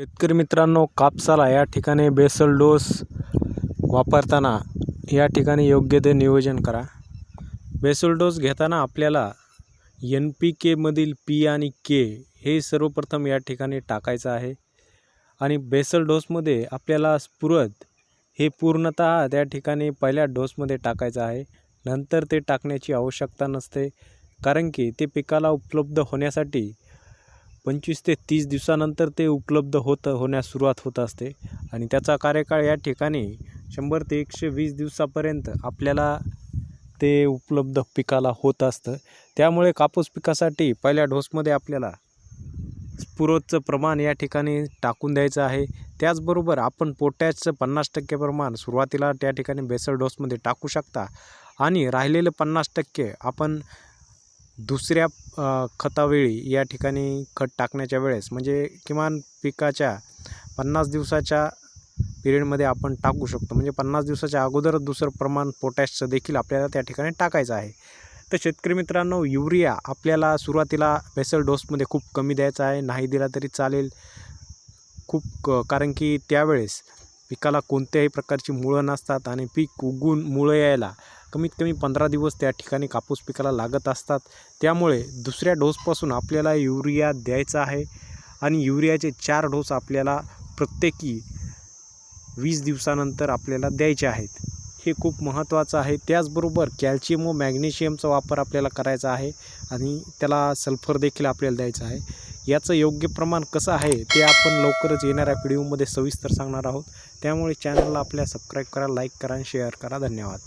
शेतकरी मित्रांनो कापसाला या ठिकाणी बेसल डोस वापरताना या ठिकाणी योग्य ते नियोजन करा. बेसल डोस घेताना आपल्याला एन पी केमधील पी आणि के हे सर्वप्रथम या ठिकाणी टाकायचं आहे. आणि बेसल डोसमध्ये आपल्याला स्फुरद हे पूर्णतः त्या ठिकाणी पहिल्या डोसमध्ये टाकायचं आहे. नंतर ते टाकण्याची आवश्यकता नसते कारण की ते पिकाला उपलब्ध होण्यासाठी पंचवीस ते तीस दिवसानंतर ते उपलब्ध होत होण्यास सुरुवात होत असते. आणि त्याचा कार्यकाळ या ठिकाणी शंभर ते एकशे वीस दिवसापर्यंत आपल्याला ते उपलब्ध पिकाला होत असतं. त्यामुळे कापूस पिकासाठी पहिल्या डोसमध्ये आपल्याला स्फुरोदचं प्रमाण या ठिकाणी टाकून द्यायचं आहे. त्याचबरोबर आपण पोटॅशचं पन्नास टक्के प्रमाण सुरुवातीला त्या ठिकाणी बेसल डोसमध्ये टाकू शकता. आणि राहिलेलं पन्नास टक्के आपण दुसऱ्या खतावेळी या ठिकाणी खत टाकण्याच्या वेळेस म्हणजे किमान पिकाच्या पन्नास दिवसाच्या पिरियडमध्ये आपण टाकू शकतो. म्हणजे पन्नास दिवसाच्या अगोदरच दुसरं प्रमाण पोटॅशचं देखील आपल्याला त्या ठिकाणी टाकायचं आहे. तर शेतकरी मित्रांनो युरिया आपल्याला सुरुवातीला बेसल डोसमध्ये खूप कमी द्यायचा आहे. नाही दिला तरी चालेल. खूप क कारण की त्यावेळेस पिकाला कोणत्याही प्रकारची मुळं नसतात आणि पीक उगून मुळं यायला कमीत कमी पंधरा दिवस त्या ठिकाणी कापूस पिकाला लागत असतात. त्यामुळे दुसऱ्या डोसपासून आपल्याला युरिया द्यायचा आहे आणि युरियाचे चार डोस आपल्याला प्रत्येकी वीस दिवसानंतर आपल्याला द्यायचे आहेत. हे खूप महत्त्वाचं आहे. त्याचबरोबर कॅल्शियम व मॅग्नेशियमचा वापर आपल्याला करायचा आहे आणि त्याला सल्फर देखील आपल्याला द्यायचं आहे. याचं योग्य प्रमाण कसं आहे ते आपण लवकरच येणाऱ्या व्हिडिओमध्ये सविस्तर सांगणार आहोत. त्यामुळे चॅनलला आपल्या सबस्क्राईब करा लाईक करा आणि शेअर करा. धन्यवाद.